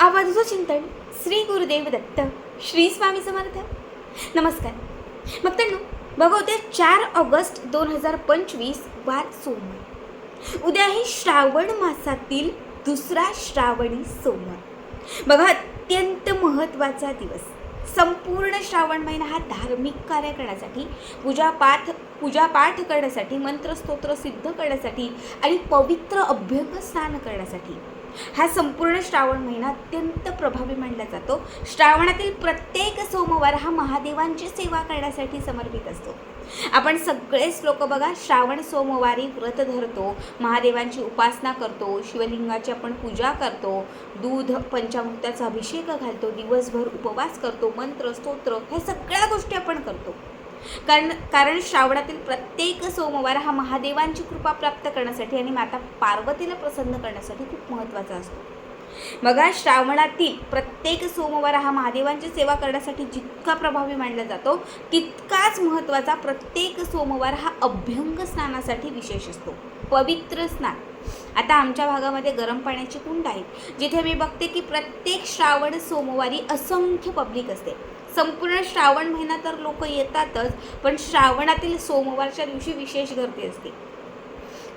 आवाजाचं चिंतन श्री गुरुदेव दत्त श्री स्वामी समर्थ. नमस्कार. मग त्यांना बघा उद्या चार ऑगस्ट दोन हजार पंचवीस वार सोमवार. उद्या आहे श्रावण मासातील दुसरा श्रावणी सोमवार. बघा अत्यंत महत्त्वाचा दिवस. संपूर्ण श्रावण महिना हा धार्मिक कार्य करण्यासाठी पूजापाठ पूजापाठ करण्यासाठी मंत्रस्तोत्र सिद्ध करण्यासाठी आणि पवित्र अभ्यंग स्नान करण्यासाठी. हा संपूर्ण श्रावण महिना अत्यंत प्रभावी मानला जातो. श्रावणातील प्रत्येक सोमवार हा महादेवांची सेवा करण्यासाठी समर्पित असतो. आपण सगळेच लोक बघा श्रावण सोमवारी व्रत धरतो महादेवांची उपासना करतो शिवलिंगाची आपण पूजा करतो दूध पंचामृताचा अभिषेक घालतो दिवसभर उपवास करतो मंत्र स्तोत्र ह्या सगळ्या गोष्टी आपण करतो. कारण कारण श्रावणातील प्रत्येक सोमवार हा महादेवांची कृपा प्राप्त करण्यासाठी आणि माता पार्वतीला प्रसन्न करण्यासाठी खूप महत्त्वाचा असतो. बघा श्रावणातील प्रत्येक सोमवार हा महादेवांची सेवा करण्यासाठी जितका प्रभावी मानला जातो तितकाच महत्त्वाचा प्रत्येक सोमवार हा अभ्यंग स्नानासाठी विशेष असतो. पवित्र स्नान. आता आमच्या भागामध्ये गरम पाण्याची कुंड आहेत जिथे मी बघते की प्रत्येक श्रावण सोमवारी असंख्य पब्लिक असते. संपूर्ण श्रावण महिना तर लोक येतातच पण श्रावणातील सोमवारच्या दिवशी विशेष गर्दी असते.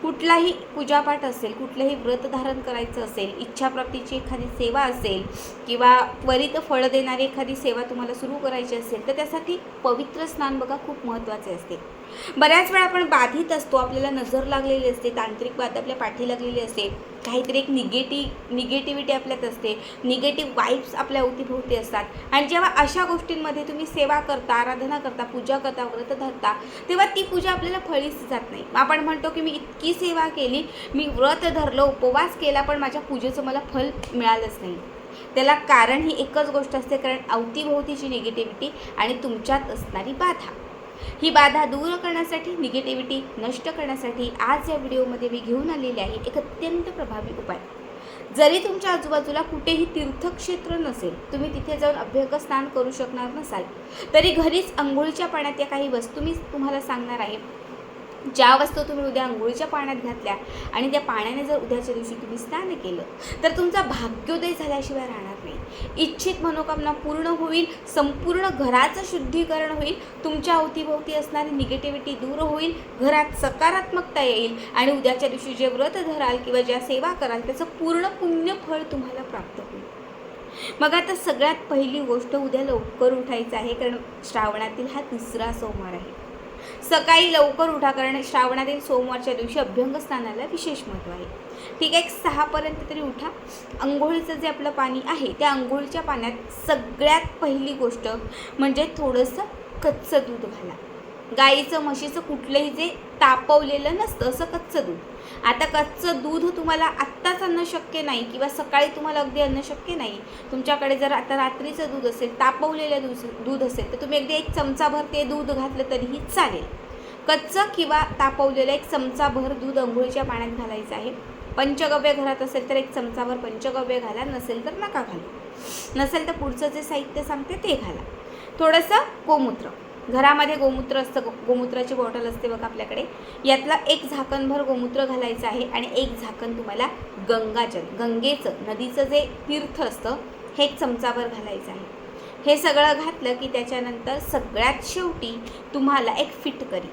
कुठलाही पूजापाठ असेल कुठलंही व्रत धारण करायचं असेल इच्छाप्राप्तीची एखादी सेवा असेल किंवा त्वरित फळ देणारी एखादी सेवा तुम्हाला सुरू करायची असेल तर त्यासाठी पवित्र स्नान बघा खूप महत्त्वाचे असते. बऱ्याच वेळा आपण बाधित असतो आपल्याला नजर लागलेली असते तांत्रिक बाध आपल्या पाठी लागलेली असते काहीतरी एक निगेटिव निगेटिव्हिटी आपल्यात असते निगेटिव्ह वाईब्स आपल्या अवतीभोवती असतात. आणि जेव्हा अशा गोष्टींमध्ये तुम्ही सेवा करता आराधना करता पूजा करता व्रत धरता तेव्हा ती पूजा आपल्याला फळीच जात नाही. आपण म्हणतो की मी इतकी सेवा केली मी व्रत धरलो उपवास केला पण माझ्या पूजेचं मला फल मिळालंच नाही. त्याला कारण ही एकच गोष्ट असते कारण अवतीभोवतीची निगेटिव्हिटी आणि तुमच्यात असणारी बाधा. ही बाधा दूर करण्यासाठी निगेटिव्हिटी नष्ट करण्यासाठी आज या व्हिडिओमध्ये मी घेऊन आलेले आहे एक अत्यंत प्रभावी उपाय. जरी तुमच्या आजूबाजूला कुठेही तीर्थक्षेत्र नसेल तुम्ही तिथे जाऊन अभ्यंग स्नान करू शकणार नसाल तरी घरीच आंघोळीच्या पाण्यात या काही वस्तू मी तुम्हाला सांगणार आहे. ज्या वस्तू तुम्ही उद्या आंघोळीच्या पाण्यात घातल्या आणि त्या पाण्याने जर उद्याच्या दिवशी तुम्ही स्नान केलं तर तुमचा भाग्योदय झाल्याशिवाय राहणार इच्छित मनोकामना पूर्ण होईल संपूर्ण घराचं शुद्धीकरण होईल तुमच्या अवतीभोवती असणारी निगेटिव्हिटी दूर होईल घरात सकारात्मकता येईल आणि उद्याच्या दिवशी जे व्रत धराल किंवा ज्या सेवा कराल त्याचं पूर्ण पुण्य फळ तुम्हाला प्राप्त होईल. मग आता सगळ्यात पहिली गोष्ट उद्या लवकर उठायचं आहे कारण श्रावणातील हा तिसरा सोमवार आहे. सकाळी लवकर उठा कारण श्रावणातील सोमवारच्या दिवशी अभ्यंग स्नानाला विशेष महत्त्व आहे. ठीक आहे एक सहापर्यंत तरी उठा. अंघोळीचं जे आपलं पाणी आहे त्या अंघोळीच्या पाण्यात सगळ्यात पहिली गोष्ट म्हणजे थोडंसं कच्चं दूध घाला. गाईचं म्हशीचं कुठलंही जे तापवलेलं नसतं असं कच्चं दूध. आता कच्चं दूध तुम्हाला आत्ताच आणणं शक्य नाही किंवा सकाळी तुम्हाला अगदी आणणं शक्य नाही. तुमच्याकडे जर आता रात्रीचं दूध असेल तापवलेलं दूध दूध असेल तर तुम्ही अगदी एक चमचाभर ते दूध घातलं तरीही चालेल. कच्चं किंवा तापवलेलं एक चमचाभर दूध अंघोळीच्या पाण्यात घालायचं आहे. पंचगव्य घरात असेल तर एक चमचाभर पंचगव्य घाला नसेल तर नका घालू. नसेल तर पुढचं जे साहित्य सांगते ते घाला. थोडंसं गोमूत्र. घरामध्ये गोमूत्र असतं गोमूत्राची बॉटल असते बघा आपल्याकडे. यातला एक झाकणभर गोमूत्र घालायचं आहे आणि एक झाकण तुम्हाला गंगाजल गंगेचं नदीचं जे तीर्थ असतं हे एक चमचाभर घालायचं आहे. हे सगळं घातलं की त्याच्यानंतर सगळ्यात शेवटी तुम्हाला एक फिटकरी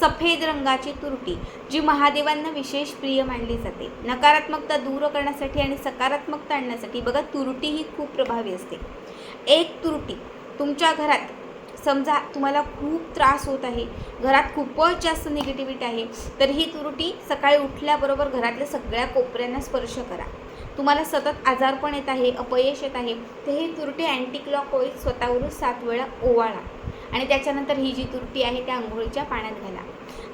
सफेद रंगाची तुरटी जी महादेवांना विशेष प्रिय मानली जाते. नकारात्मकता दूर करण्यासाठी आणि सकारात्मकता आणण्यासाठी बघा तुरटी ही खूप प्रभावी असते. एक तुरटी तुमच्या घरात समजा तुम्हाला खूप त्रास होत आहे घरात खूपच जास्त निगेटिव्हिटी आहे तर ही तुरटी सकाळी उठल्याबरोबर घरातल्या सगळ्या कोपऱ्यांना स्पर्श करा. तुम्हाला सतत आजारपण येत आहे अपयश येत आहे तर ही त्रुटी अँटी होईल स्वतःवरून सात वेळा ओवाळा. आणि त्याच्यानंतर ही जी तुरटी आहे त्या आंघोळीच्या पाण्यात घाला.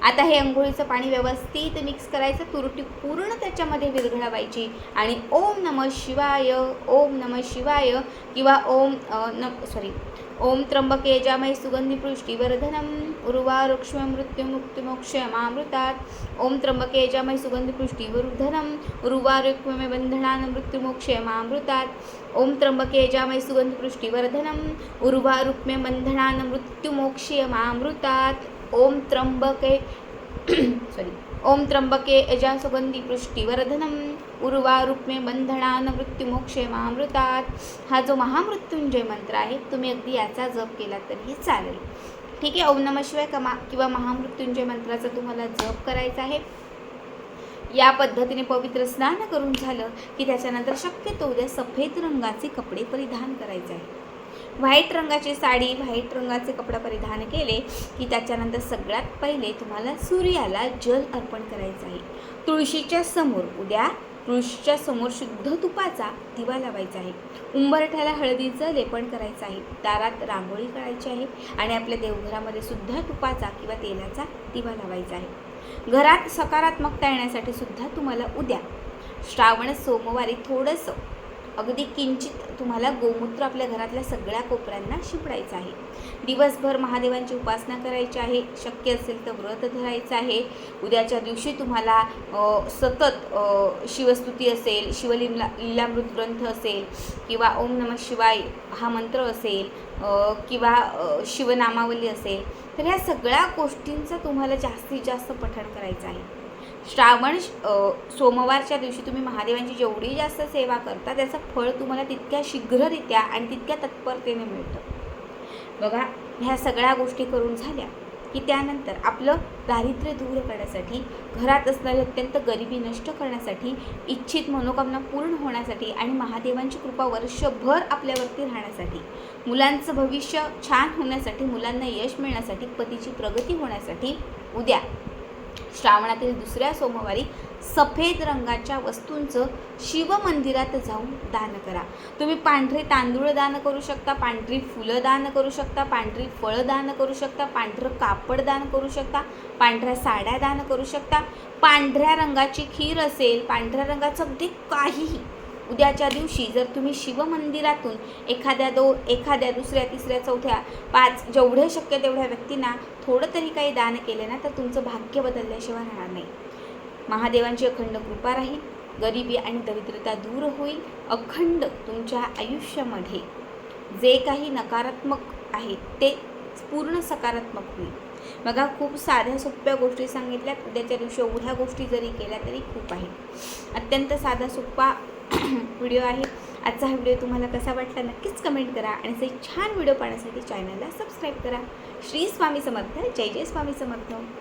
आता हे अंघोळीचं पाणी व्यवस्थित मिक्स करायचं तुरटी पूर्ण त्याच्यामध्ये विरघळवायची आणि ओम नम शिवाय ओम नम शिवाय किंवा ओम न सॉरी ओम त्र्यंबके जामय सुगंधी पुष्टिवर्धनम उर्वारुक्ष्म मृत्यू मुक्तिमोक्षयमामृतात ओम त्र्यंबके जामय सुगंधी पुष्टिवर्धनम उर्वारुक्ष्म बंधनान मृत्युमोक्षयमामृतात ओम त्र्यंबके जामय सुगंधी पुष्टिवर्धनम उर्वारुक्म्य बंधनान मृत्युमोक्षयमामृतात ओम त्र्यंबके सॉरी ओम त्र्यंबके यजा सुगंधी पुष्टिवर्धनम उर्वा रुक्मे बंधनान मृत्युमोक्षे महामृतात हा जो महामृत्युंजय मंत्र आहे तुम्ही अगदी याचा जप केला तरीही चालेल. ठीक आहे ओम नमः शिवाय कमा किंवा महामृत्युंजय मंत्राचा तुम्हाला जप करायचा आहे. या पद्धतीने पवित्र स्नान करून झालं की त्याच्यानंतर शक्यतो उद्या सफेद रंगाचे कपडे परिधान करायचे आहे. व्हाईट रंगाची साडी व्हाईट रंगाचे कपडे परिधान केले की त्याच्यानंतर सगळ्यात पहिले तुम्हाला सूर्याला जल अर्पण करायचं आहे. तुळशीच्या समोर उद्या तुळशीच्या समोर शुद्ध तुपाचा दिवा लावायचा आहे. उंबरठ्याला हळदीचं लेपन करायचं आहे. दारात रांगोळी करायची आहे आणि आपल्या देवघरामध्ये सुद्धा तुपाचा किंवा तेलाचा दिवा लावायचा आहे. घरात सकारात्मकता येण्यासाठी सुद्धा तुम्हाला उद्या श्रावण सोमवारी थोडंसं अगदी किंचित तुम्हाला गोमूत्र आपल्या घरातल्या सगळ्या कोपऱ्यांना शिपडायचं आहे. दिवसभर महादेवांची उपासना करायची आहे. शक्य असेल तर व्रत धरायचं आहे. उद्याच्या दिवशी तुम्हाला सतत शिवस्तुती असेल शिवलीला लीलामृत ग्रंथ असेल किंवा ओम नमः शिवाय हा मंत्र असेल किंवा शिवनामावली असेल तर ह्या सगळ्या गोष्टींचं तुम्हाला जास्तीत जास्त पठण करायचं आहे. श्रावण सोमवारच्या दिवशी तुम्ही महादेवांची जेवढी जास्त सेवा करता त्याचं फळ तुम्हाला तितक्या शीघ्ररित्या आणि तितक्या तत्परतेने मिळतं. बघा ह्या सगळ्या गोष्टी करून झाल्या की त्यानंतर आपलं दारिद्र्य दूर करण्यासाठी घरात असणारी अत्यंत गरिबी नष्ट करण्यासाठी इच्छित मनोकामना पूर्ण होण्यासाठी आणि महादेवांची कृपा वर्षभर आपल्यावरती राहण्यासाठी मुलांचं भविष्य छान होण्यासाठी मुलांना यश मिळण्यासाठी पतीची प्रगती होण्यासाठी उद्या श्रावणातील दुसऱ्या सोमवारी सफेद रंगाच्या वस्तूंचं शिवमंदिरात जाऊन दान करा. तुम्ही पांढरे तांदूळ दान करू शकता पांढरी फुलं दान करू शकता पांढरी फळं दान करू शकता पांढरं कापड दान करू शकता पांढऱ्या साड्या दान करू शकता. पांढऱ्या रंगाची खीर असेल पांढऱ्या रंगाचं अगदी काहीही उद्याच्या दिवशी जर तुम्ही शिवमंदिरातून एखाद्या दो एखाद्या दुसऱ्या तिसऱ्या चौथ्या पाच जेवढे शक्य तेवढ्या व्यक्तींना थोडं तरी काही दान केले ना तर तुमचं भाग्य बदलल्याशिवाय राहणार नाही. महादेवांची अखंड कृपा राहील गरिबी आणि दरिद्रता दूर होईल अखंड तुमच्या आयुष्यामध्ये. जे काही नकारात्मक आहे ते पूर्ण सकारात्मक होईल. बघा खूप साध्या सोप्या गोष्टी सांगितल्यात. उद्याच्या दिवशी एवढ्या गोष्टी जरी केल्या तरी खूप आहे. अत्यंत साधा सोप्पा व्हिडिओ आहे. आजचा हा व्हिडिओ तुम्हाला कसा वाटला नक्कीच कमेंट करा आणि असे छान व्हिडिओ पाहण्यासाठी चॅनलला सबस्क्राईब करा. श्री स्वामी समर्थ. जय जय स्वामी समर्थ.